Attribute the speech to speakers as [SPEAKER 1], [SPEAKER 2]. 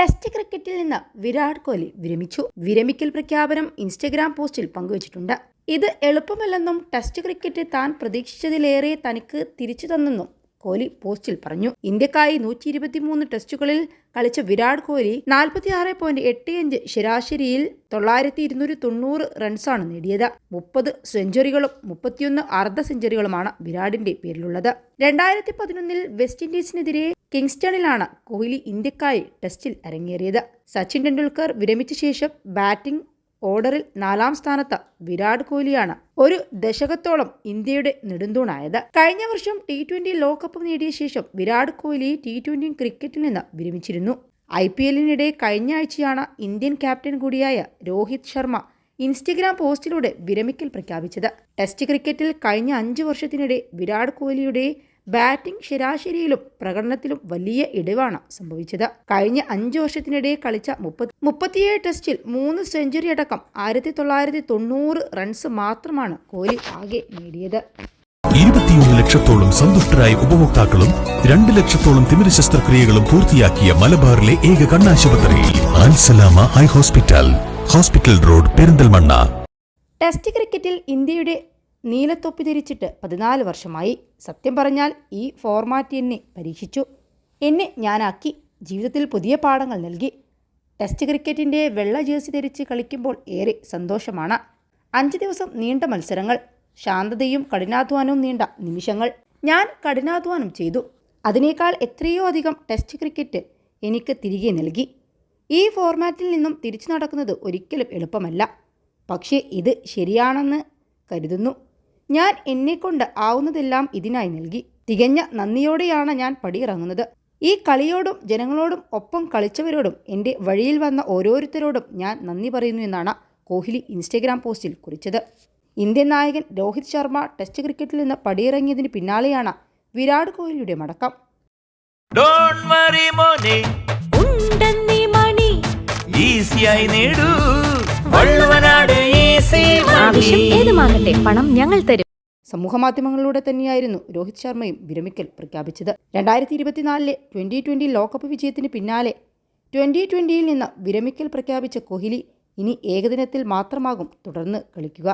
[SPEAKER 1] Test ക്രിക്കറ്റിൽ നിന്ന് വിരാട് കോഹ്ലി വിരമിച്ചു. വിരമിക്കൽ പ്രഖ്യാപനം ഇൻസ്റ്റഗ്രാം പോസ്റ്റിൽ പങ്കുവച്ചിട്ടുണ്ട്. ഇത് എളുപ്പമല്ലെന്നും ടെസ്റ്റ് ക്രിക്കറ്റ് താൻ പ്രതീക്ഷിച്ചതിലേറെ തനിക്ക് തിരിച്ചു തന്നെന്നും കോഹ്ലി പോസ്റ്റിൽ പറഞ്ഞു. ഇന്ത്യക്കായി നൂറ്റി ഇരുപത്തിമൂന്ന് ടെസ്റ്റുകളിൽ കളിച്ച വിരാട് കോഹ്ലി നാൽപ്പത്തിയാറ് പോയിന്റ് എട്ട് അഞ്ച് ശരാശരിയിൽ തൊള്ളായിരത്തി ഇരുന്നൂറ്റി തൊണ്ണൂറ് റൺസാണ് നേടിയത്. മുപ്പത് സെഞ്ചുറികളും മുപ്പത്തിയൊന്ന് അർദ്ധ സെഞ്ചുറികളുമാണ് വിരാടിന്റെ പേരിലുള്ളത്. രണ്ടായിരത്തി പതിനൊന്നിൽ വെസ്റ്റ് ഇൻഡീസിനെതിരെ കിങ്സ്റ്റണിലാണ് കോഹ്ലി ഇന്ത്യക്കായി ടെസ്റ്റിൽ അരങ്ങേറിയത്. സച്ചിൻ ടെണ്ടുൽക്കർ വിരമിച്ച ശേഷം ബാറ്റിംഗ് ഓർഡറിൽ നാലാം സ്ഥാനത്ത് വിരാട് കോഹ്ലിയാണ് ഒരു ദശകത്തോളം ഇന്ത്യയുടെ നെടുന്തൂണായത്. കഴിഞ്ഞ വർഷം ടി ട്വന്റി ലോകകപ്പ് നേടിയ ശേഷം വിരാട് കോഹ്ലി ടി ട്വന്റി ക്രിക്കറ്റിൽ നിന്ന് വിരമിച്ചിരുന്നു. ഐ പി എല്ലിനിടെ കഴിഞ്ഞ ആഴ്ചയാണ് ഇന്ത്യൻ ക്യാപ്റ്റൻ കൂടിയായ രോഹിത് ശർമ്മ ഇൻസ്റ്റഗ്രാം പോസ്റ്റിലൂടെ വിരമിക്കൽ പ്രഖ്യാപിച്ചത്. ടെസ്റ്റ് ക്രിക്കറ്റിൽ കഴിഞ്ഞ അഞ്ച് വർഷത്തിനിടെ വിരാട് കോഹ്ലിയുടെ ബാറ്റിംഗ് ശരാശരിയിലും പ്രകടനത്തിലും വലിയ ഇടിവാണ് സംഭവിച്ചത്. കഴിഞ്ഞ അഞ്ച് വർഷത്തിനിടെ കളിച്ച മുപ്പത്തി മുപ്പത്തിയേഴ് ടെസ്റ്റിൽ മൂന്ന് സെഞ്ചുറി അടക്കം ആയിരത്തി തൊള്ളായിരത്തി തൊണ്ണൂറ് റൺസ് മാത്രമാണ് കോഹ്ലി ആകെ നേടിയത്.
[SPEAKER 2] ഇരുപത്തിയൊന്ന് ലക്ഷത്തോളം സന്തുഷ്ടരായ ഉപഭോക്താക്കളും രണ്ട് ലക്ഷത്തോളം തിമിര ശസ്ത്രക്രിയകളും പൂർത്തിയാക്കിയ മലബാറിലെ ഏക കണ്ണാശുപത്രി ആൻസലാമ eye hospital hospital road Perinthalmanna.
[SPEAKER 1] Test ക്രിക്കറ്റിൽ ഇന്ത്യയുടെ നീലത്തൊപ്പി ധരിച്ചിട്ട് പതിനാല് വർഷമായി. സത്യം പറഞ്ഞാൽ ഈ ഫോർമാറ്റ് എന്നെ പരീക്ഷിച്ചു. എന്നെ ഞാനാക്കി ജീവിതത്തിൽ പുതിയ പാഠങ്ങൾ നൽകി. ടെസ്റ്റ് ക്രിക്കറ്റിന്റെ വെള്ള ജേഴ്സി ധരിച്ച് കളിക്കുമ്പോൾ ഏറെ സന്തോഷമാണ്. അഞ്ച് ദിവസം നീണ്ട മത്സരങ്ങൾ ശാന്തതയും കഠിനാധ്വാനവും നീണ്ട നിമിഷങ്ങൾ. ഞാൻ കഠിനാധ്വാനം ചെയ്തു. അതിനേക്കാൾ എത്രയോ അധികം ടെസ്റ്റ് ക്രിക്കറ്റ് എനിക്ക് തിരികെ നൽകി. ഈ ഫോർമാറ്റിൽ നിന്നും തിരിച്ചു നടക്കുന്നത് ഒരിക്കലും എളുപ്പമല്ല. പക്ഷേ ഇത് ശരിയാണെന്ന് കരുതുന്നു. ഞാൻ എന്നെക്കൊണ്ട് ആവുന്നതെല്ലാം ഇതിനായി നൽകി. തികഞ്ഞ നന്ദിയോടെയാണ് ഞാൻ പടിയിറങ്ങുന്നത്. ഈ കളിയോടും ജനങ്ങളോടും ഒപ്പം കളിച്ചവരോടും എന്റെ വഴിയിൽ വന്ന ഓരോരുത്തരോടും ഞാൻ നന്ദി പറയുന്നു എന്നാണ് കോഹ്ലി ഇൻസ്റ്റഗ്രാം പോസ്റ്റിൽ കുറിച്ചത്. ഇന്ത്യൻ നായകൻ രോഹിത് ശർമ്മ ടെസ്റ്റ് ക്രിക്കറ്റിൽ നിന്ന് പടിയിറങ്ങിയതിന് പിന്നാലെയാണ് വിരാട് കോഹ്ലിയുടെ മടക്കം.
[SPEAKER 3] ഡോൺ വറി മോനെ.
[SPEAKER 4] ഉണ്ടെന്നീ മണി.
[SPEAKER 3] ഈസിയായി നേടൂ.
[SPEAKER 4] ആവശ്യം ഏതുമാകട്ടെ പണം ഞങ്ങൾ തരും.
[SPEAKER 1] സമൂഹമാധ്യമങ്ങളിലൂടെ തന്നെയായിരുന്നു രോഹിത് ശർമ്മയും വിരമിക്കൽ പ്രഖ്യാപിച്ചത്. രണ്ടായിരത്തി ഇരുപത്തിനാലിലെ ട്വന്റി ട്വന്റി ലോകകപ്പ് വിജയത്തിന് പിന്നാലെ ട്വന്റി ട്വന്റിയിൽ നിന്ന് വിരമിക്കൽ പ്രഖ്യാപിച്ച കോഹ്ലി ഇനി ഏകദിനത്തിൽ മാത്രമാകും തുടർന്ന് കളിക്കുക.